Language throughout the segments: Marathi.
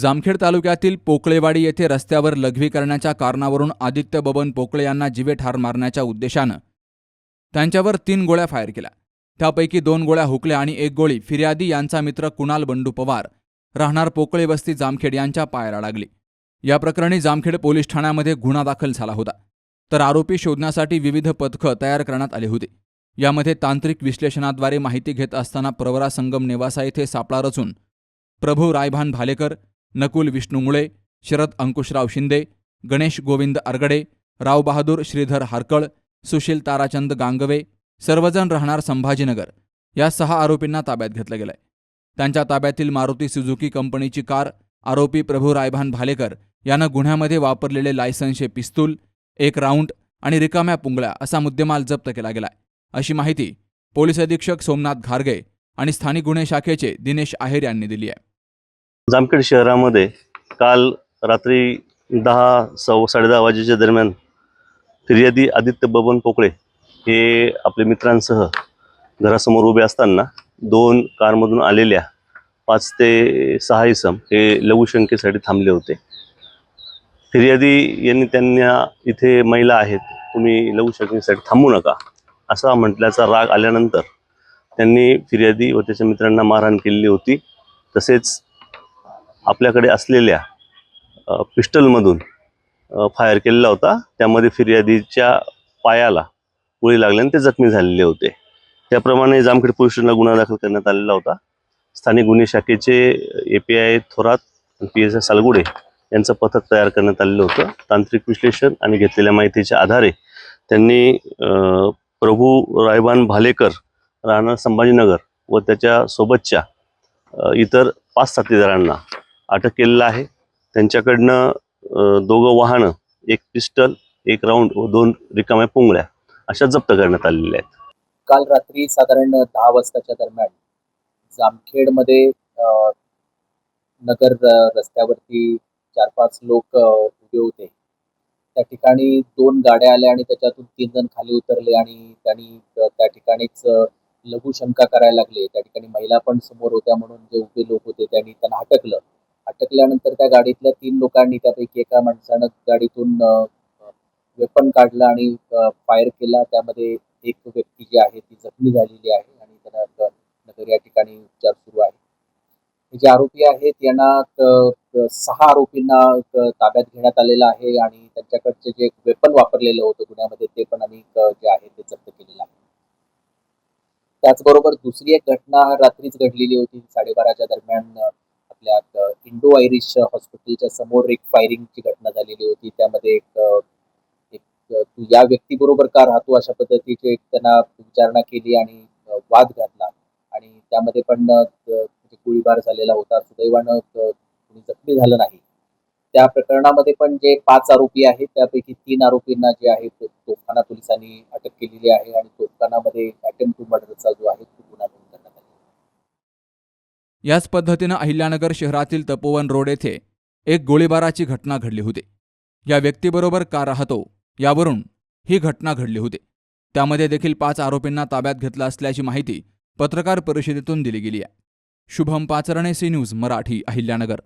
जामखेड तालुक्यातील पोकळेवाडी येथे रस्त्यावर लघवी करण्याच्या कारणावरून आदित्य बबन पोकळे यांना जिवे ठार मारण्याच्या उद्देशानं त्यांच्यावर तीन गोळ्या फायर केल्या. त्यापैकी दोन गोळ्या हुकल्या आणि एक गोळी फिर्यादी यांचा मित्र कुणाल बंडू पवार राहणार पोकळे वस्ती जामखेड यांच्या पायाला लागली. या प्रकरणी जामखेड पोलीस ठाण्यामध्ये गुन्हा दाखल झाला होता. तर आरोपी शोधण्यासाठी विविध पथकं तयार करण्यात आली होती. यामध्ये तांत्रिक विश्लेषणाद्वारे माहिती घेत असताना प्रवरा संगम नेवासा येथे सापळा रचून प्रभू रायभान भालेकर नकुल विष्णू मुळे शरद अंकुशराव शिंदे गणेश गोविंद आरगडे रावबहादूर श्रीधर हारकळ सुशील ताराचंद गांगवे सर्वजण राहणार संभाजीनगर. या सहा आरोपींना ताब्यात घेतलं गेलंय. त्यांच्या ताब्यातील मारुती सुझुकी कंपनीची कार आरोपी प्रभू रायभान भालेकर यानं गुन्ह्यामध्ये वापरलेले लायसन्सचे पिस्तूल एक राऊंड आणि रिकाम्या पुंगळ्या असा मुद्देमाल जप्त केला गेलाय. अशी माहिती पोलीस अधीक्षक सोमनाथ घारगे आणि स्थानिक गुन्हे शाखेचे दिनेश आहेर यांनी दिली आहे. जामखेड शहरामध्ये काल रात्री दहा सव्वा साडेदहा वाजेच्या दरम्यान फिर्यादी आदित्य बबन पोकळे हे आपल्या मित्रांसह घरासमोर उभे असताना दोन कारमधून आलेल्या पाच ते सहा इसम हे लघुशंकेसाठी थांबले होते. फिर्यादी यांनी त्यांना इथे महिला आहेत तुम्ही लघुशंकेसाठी थांबू नका असा म्हटल्याचा राग आल्यानंतर त्यांनी फिर्यादी व त्याच्या मित्रांना मारहाण केलेली होती. तसेच आपल्याकडे असलेल्या पिस्टलमधून फायर केलेला होता. त्यामध्ये फिर्यादीच्या पायाला गोळी लागल्याने ते जखमी झालेले होते. त्याप्रमाणे जामखेड पोलीस स्टेशनला गुन्हा दाखल करण्यात आलेला होता. स्थानिक गुन्हे शाखेचे A P I Thorat P S I Salgude यांचं पथक तयार करण्यात आलेलं होतं. तांत्रिक विश्लेषण आणि घेतलेल्या माहितीच्या आधारे त्यांनी प्रभू रायबान भालेकर राहणार संभाजीनगर व त्याच्या सोबतच्या इतर पाच साथीदारांना अटक केलेलं आहे. त्यांच्याकडनं दोघं वाहनं एक पिस्टल एक राऊंड व दोन रिकाम्या पुंगळ्या अशा जप्त करण्यात आलेल्या आहेत. काल रात्री साधारण दहा वाजताच्या दरम्यान जामखेडमध्ये नगर रस्त्यावरती चार पाच लोक उभे होते. त्या ठिकाणी दोन गाड्या आल्या आणि त्याच्यातून तीन जण खाली उतरले आणि त्यांनी त्या ठिकाणीच लघुशंका करायला लागले. त्या ठिकाणी महिला पण समोर होत्या म्हणून जे उभे लोक होते त्यांनी त्यांना हटकलं अटकल्यानंतर त्या गाडीतल्या तीन लोकांनी त्यापैकी एका माणसानं गाडीतून वेपन काढलं आणि फायर केला. त्यामध्ये एक व्यक्ती जी आहे ती जखमी झालेली आहे आणि त्यांना नगर या ठिकाणी उपचार सुरू आहे. हे जे आरोपी आहेत यांना सहा आरोपींना ताब्यात घेण्यात आलेलं आहे आणि त्यांच्याकडचे जे वेपन वापरलेलं होतं गुन्ह्यामध्ये ते पण आम्ही जे आहे ते जप्त केलेलं आहे. त्याचबरोबर दुसरी एक घटना रात्रीच घडलेली होती साडेबाराच्या दरम्यान आपल्या इंडो आयरिश हॉस्पिटलच्या समोर एक फायरिंगची घटना झालेली होती. त्यामध्ये एक एक तू या व्यक्तीबरोबर का राहतो अशा पद्धतीची एक त्यांना विचारणा केली आणि वाद घातला. आणि त्यामध्ये पण म्हणजे गोळीबार झालेला होता. सुदैवानं कोणी जखमी झालं नाही. त्या प्रकरणामध्ये पण जे पाच आरोपी आहेत त्यापैकी तीन आरोपींना जे आहे तोफखाना पोलिसांनी अटक केलेली आहे. आणि तोफखानामध्ये अटेम्प्ट टू मर्डरचा जो आहे तो गुन्हा नोंद करण्यात आला आहे. याच पद्धतीनं अहिल्यानगर शहरातील तपोवन रोड येथे एक गोळीबाराची घटना घडली होती. या व्यक्तीबरोबर का राहतो यावरून ही घटना घडली होती. त्यामध्ये देखील पाच आरोपींना ताब्यात घेतलं असल्याची माहिती पत्रकार परिषदेतून दिली गेली आहे. Shubham Pacharne C news Marathi Ahilyanagar.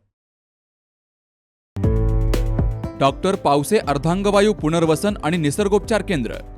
Doctor Pawase अर्धांगवायू पुनर्वसन आणि निसर्गोपचार केंद्र.